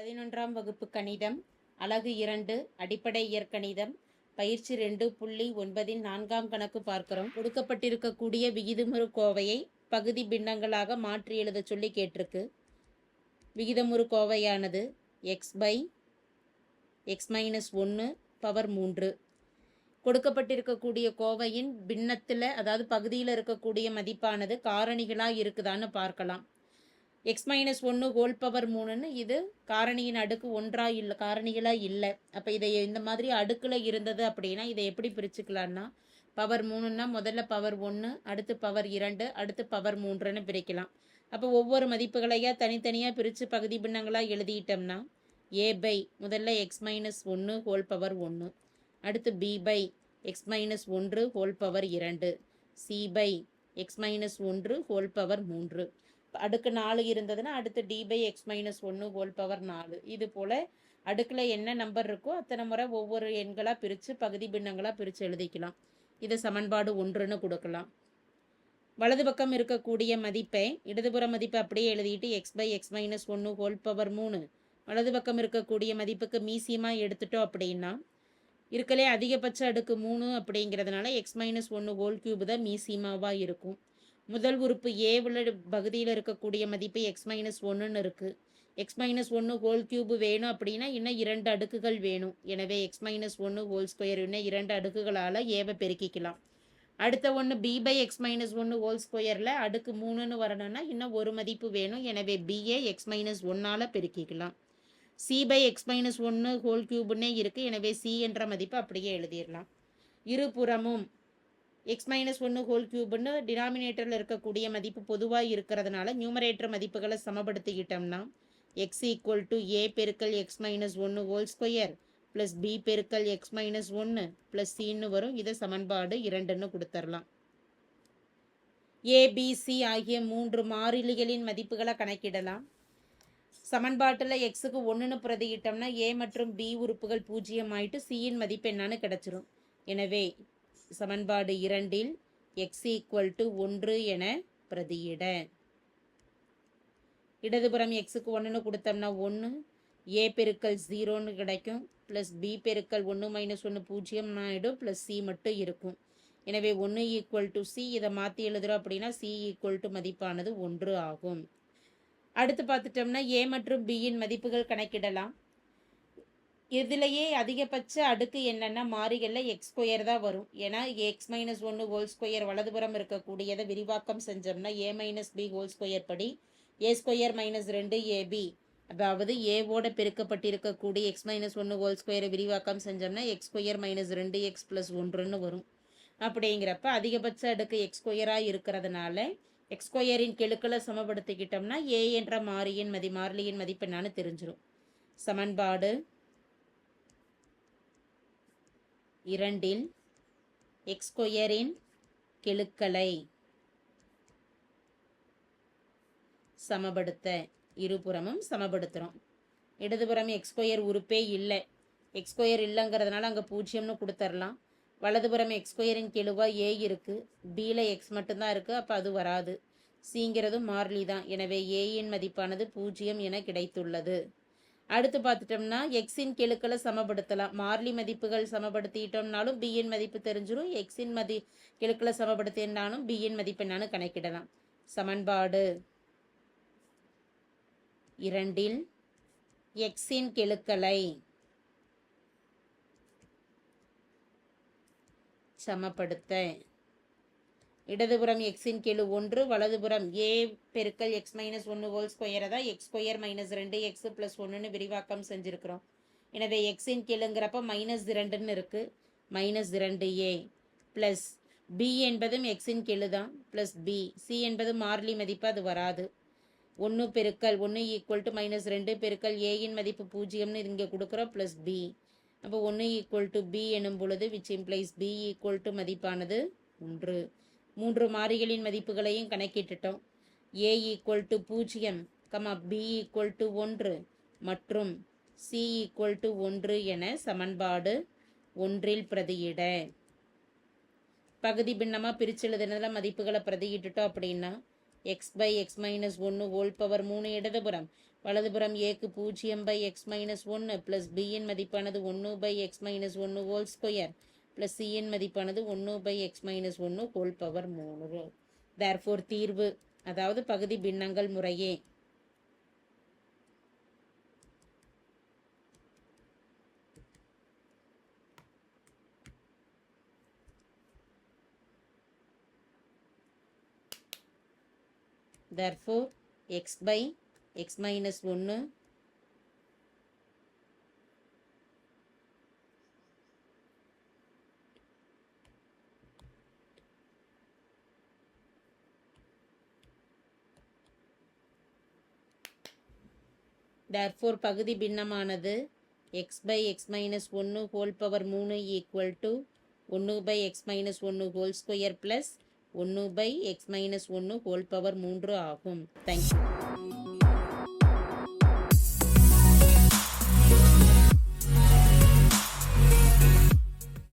பதினொன்றாம் வகுப்பு கணிதம் அலகு இரண்டு அடிப்படை இயற்கணிதம் பயிற்சி ரெண்டு புள்ளி ஒன்பதின் நான்காம் கணக்கு பார்க்கிறோம். கொடுக்கப்பட்டிருக்கக்கூடிய விகிதமுறு கோவையை பகுதி பின்னங்களாக மாற்றி எழுத சொல்லி கேட்டிருக்கு. விகிதமுறு கோவையானது எக்ஸ் பை எக்ஸ் மைனஸ் ஒன்று பவர் மூன்று. கொடுக்கப்பட்டிருக்கக்கூடிய கோவையின் பின்னத்தில் அதாவது பகுதியில் இருக்கக்கூடிய மதிப்பானது காரணிகளாக இருக்குதான்னு பார்க்கலாம். எக்ஸ் மைனஸ் ஒன்று ஹோல் பவர் மூணுன்னு இது காரணியின் அடுக்கு ஒன்றாக இல்லை காரணிகளாக இல்லை. அப்போ இதை இந்த மாதிரி அடுக்கில் இருந்தது அப்படின்னா இதை எப்படி பிரிச்சுக்கலான்னா பவர் மூணுன்னா முதல்ல பவர் ஒன்று அடுத்து பவர் இரண்டு அடுத்து பவர் மூன்றுன்னு பிரிக்கலாம். அப்போ ஒவ்வொரு மதிப்புகளையாக தனித்தனியாக பிரித்து பகுதி பின்னங்களாக எழுதிட்டோம்னா ஏ பை முதல்ல எக்ஸ் மைனஸ் ஒன்று ஹோல் பவர் ஒன்று அடுத்து பி பை எக்ஸ் மைனஸ் ஒன்று ஹோல் பவர் இரண்டு சி பை எக்ஸ் மைனஸ் ஒன்று ஹோல் பவர் மூன்று. அடுக்கு நாலு இருந்ததுன்னா அடுத்து டி பை எக்ஸ் மைனஸ் ஒன்று ஹோல் பவர் நாலு. இது போல் அடுக்கில் என்ன நம்பர் இருக்கோ அத்தனை முறை ஒவ்வொரு எண்களாக பிரித்து பகுதி பின்னங்களாக பிரித்து எழுதிக்கலாம். இதை சமன்பாடு ஒன்றுன்னு கொடுக்கலாம். வலது பக்கம் இருக்கக்கூடிய மதிப்பை இடதுபுற மதிப்பை அப்படியே எழுதிட்டு எக்ஸ் பை எக்ஸ் மைனஸ் ஒன்று ஹோல் பவர் மூணு. வலது பக்கம் இருக்கக்கூடிய மதிப்புக்கு மீசியமாக எடுத்துட்டோம் அப்படின்னா இருக்கலே அதிகபட்ச அடுக்கு மூணு அப்படிங்கிறதுனால எக்ஸ் மைனஸ் ஒன்று ஹோல் கியூப் தான் மீசியமாவாக இருக்கும். முதல் உறுப்பு ஏ உள்ள பகுதியில் இருக்கக்கூடிய மதிப்பு எக்ஸ் மைனஸ் ஒன்றுன்னு இருக்குது எக்ஸ் மைனஸ் ஒன்று ஹோல் கியூப் வேணும் அப்படின்னா இன்னும் இரண்டு அடுக்குகள் வேணும். எனவே எக்ஸ் மைனஸ் ஒன்று ஹோல் ஸ்கொயர் இன்னும் இரண்டு அடுக்குகளால் ஏவை பெருக்கிக்கலாம். அடுத்த ஒன்று பி பை எக்ஸ் மைனஸ் ஒன்று ஹோல் ஸ்கொயரில் அடுக்கு மூணுன்னு வரணும்னா இன்னும் ஒரு மதிப்பு வேணும். எனவே பிஏ எக்ஸ் மைனஸ் ஒன்னால் பெருக்கிக்கலாம். சி பை எக்ஸ் மைனஸ் ஒன்று ஹோல் கியூப்னே இருக்குது எனவே சி என்ற மதிப்பு அப்படியே எழுதிடலாம். இருபுறமும் எக்ஸ் மைனஸ் ஒன்று ஹோல் கியூப்னு டினாமினேட்டரில் இருக்கக்கூடிய மதிப்பு பொதுவாக இருக்கிறதுனால நியூமரேட்டர் மதிப்புகளை சமப்படுத்திக்கிட்டோம்னா எக்ஸ் ஈக்குவல் டு ஏ பெருக்கல் எக்ஸ் மைனஸ் ஒன்று ஹோல் ஸ்கொயர் ப்ளஸ் பி பெருக்கல் எக்ஸ் மைனஸ் ஒன்று ப்ளஸ் சின்னு வரும். இதை சமன்பாடு இரண்டுன்னு கொடுத்துடலாம் ஏபிசி ஆகிய மூன்று மாறிலிகளின் மதிப்புகளை கணக்கிடலாம். சமன்பாட்டில் எக்ஸுக்கு ஒன்றுன்னு பிரதியிட்டோம்னா ஏ மற்றும் பி உறுப்புகள் பூஜ்ஜியம் ஆயிட்டு சியின் மதிப்பு என்னன்னு கிடச்சிரும். எனவே சமன்பாடு இரண்டில் எக்ஸ் ஈக்குவல் டு ஒன்று என பிரதியிட. இடதுபுறம் எக்ஸுக்கு ஒன்றுன்னு கொடுத்தோம்னா ஒன்று ஏ பெருக்கல் ஜீரோன்னு கிடைக்கும். ப்ளஸ் பி பெருக்கல் ஒன்று மைனஸ் ஒன்று பூஜ்ஜியம் ஆகிடும் ப்ளஸ் சி மட்டும் இருக்கும். எனவே ஒன்று ஈக்குவல் டு சி இதை மாற்றி எழுதுகிறோம் அப்படின்னா சி ஈக்குவல் டு மதிப்பானது ஒன்று ஆகும். அடுத்து பார்த்துட்டோம்னா ஏ மற்றும் பியின் மதிப்புகள் கணக்கிடலாம். இதுலேயே அதிகபட்ச அடுக்கு என்னென்னா மாறிகளில் எக்ஸ் ஸ்கொயர் தான் வரும். ஏன்னா எக்ஸ் மைனஸ் ஒன்று ஹோல் ஸ்கொயர் வலதுபுறம் இருக்கக்கூடியதை விரிவாக்கம் செஞ்சோம்னா A minus B whole square படி ஏ ஸ்கொயர் மைனஸ் ரெண்டு ஏபி அதாவது ஏவோட பெருக்கப்பட்டிருக்கக்கூடிய எக்ஸ் மைனஸ் ஒன்று ஹோல் ஸ்கொயரை விரிவாக்கம் செஞ்சோம்னா எக்ஸ் ஸ்கொயர் மைனஸ் ரெண்டு எக்ஸ் ப்ளஸ் ஒன்றுன்னு வரும். அப்படிங்கிறப்ப அதிகபட்ச அடுக்கு எக்ஸ் ஸ்கொயராக இருக்கிறதுனால எக்ஸ் ஸ்கொயரின் கெழுக்களை சமப்படுத்திக்கிட்டோம்னா ஏ என்ற மாறியின் மதி மாறிலியின் மதிப்பு என்னான்னு தெரிஞ்சிடும் சமன்பாடு இரண்டில் எக்ஸ்கொயரின் கெழுக்களை சமப்படுத்த இருபுறமும் சமப்படுத்துகிறோம் இடதுபுறம் எக்ஸ்கொயர் உறுப்பே இல்லை. எக்ஸ்கொயர் இல்லைங்கிறதுனால அங்கே பூஜ்ஜியம்னு கொடுத்துர்லாம். வலதுபுறம் எக்ஸ்கொயரின் கெழுவாக ஏ இருக்குது பியில் எக்ஸ் மட்டும்தான் இருக்குது அப்போ அது வராது. சிங்கிறதும் மாறிலி தான் எனவே ஏயின் மதிப்பானது பூஜ்ஜியம் என கிடைத்துள்ளது. அடுத்து பார்த்துட்டோம்னா எக்ஸின் கெழுக்களை சமப்படுத்தலாம். மார்லி மதிப்புகள் சமப்படுத்திட்டோம்னாலும் பியின் மதிப்பு தெரிஞ்சிடும் எக்ஸின் மதி கெழுக்களை சமப்படுத்தினாலும் பியின் மதிப்பு என்னன்னு கணக்கிடலாம். சமன்பாடு இரண்டில் எக்ஸின் கெழுக்களை சமப்படுத்த இடதுபுறம் எக்ஸின் கெழு ஒன்று வலதுபுறம் ஏ பெருக்கல் எக்ஸ் மைனஸ் ஒன்று ஹோல் ஸ்கொயரை தான் எக்ஸ் ஸ்கொயர் மைனஸ் ரெண்டு எக்ஸ் ப்ளஸ் ஒன்றுன்னு விரிவாக்கம் செஞ்சுருக்கிறோம். எனவே எக்ஸின் கெழுங்கிறப்ப மைனஸ் இரண்டுன்னு இருக்குது மைனஸ் இரண்டு ஏ ப்ளஸ் பி என்பதும் எக்ஸின் கெழு தான் ப்ளஸ் பி சி என்பது மார்லி மதிப்பு அது வராது. ஒன்று பெருக்கல் ஒன்று ஈக்குவல் டு மைனஸ் ரெண்டு பெருக்கல் ஏயின் மதிப்பு பூஜ்ஜியம்னு இங்கே கொடுக்குறோம் ப்ளஸ் பி அப்போ ஒன்று ஈக்குவல் டு பி எனும் பொழுது which implies B equal to மதிப்பானது ஒன்று. மூன்று மாறிகளின் மதிப்புகளையும் கணக்கிட்டுட்டோம். ஏ ஈக்குவல் டு பூஜ்ஜியம் கமா பி ஈக்குவல் டு ஒன்று மற்றும் சி ஈக்குவல் டு ஒன்று என சமன்பாடு ஒன்றில் பிரதியிட. பகுதி பின்னமாக பிரித்து எழுதுனதில் மதிப்புகளை பிரதியிட்டுட்டோம் அப்படின்னா எக்ஸ் பை எக்ஸ் மைனஸ் ஒன்று ஹோல் பவர் மூணு இடதுபுறம் வலதுபுறம் ஏக்கு பூஜ்ஜியம் பை எக்ஸ் மைனஸ் ஒன்று ப்ளஸ் பியின் மதிப்பானது ஒன்று பை எக்ஸ் மைனஸ் ஒன்று ஹோல் ஸ்கொயர் ப்ளஸ் சிஎன் மதிப்பானது ஒன்று பை எக்ஸ் மைனஸ் ஒன்று ஹோல் பவர் மூணு. தேர்ஃபோர் தீர்வு அதாவது பகுதி பின்னங்கள் முறையே. Therefore x by x minus 1 therefore பகுதி பின்னமானது எக்ஸ் பை எக்ஸ் மைனஸ் ஒன்று ஹோல் பவர் மூணு ஈக்குவல் டு ஒன்று பை எக்ஸ் மைனஸ் ஒன்று ஹோல் ஸ்கொயர் ப்ளஸ் ஒன்று பை எக்ஸ் மைனஸ் ஒன்று ஹோல் பவர் மூன்று ஆகும் தேங்க்யூ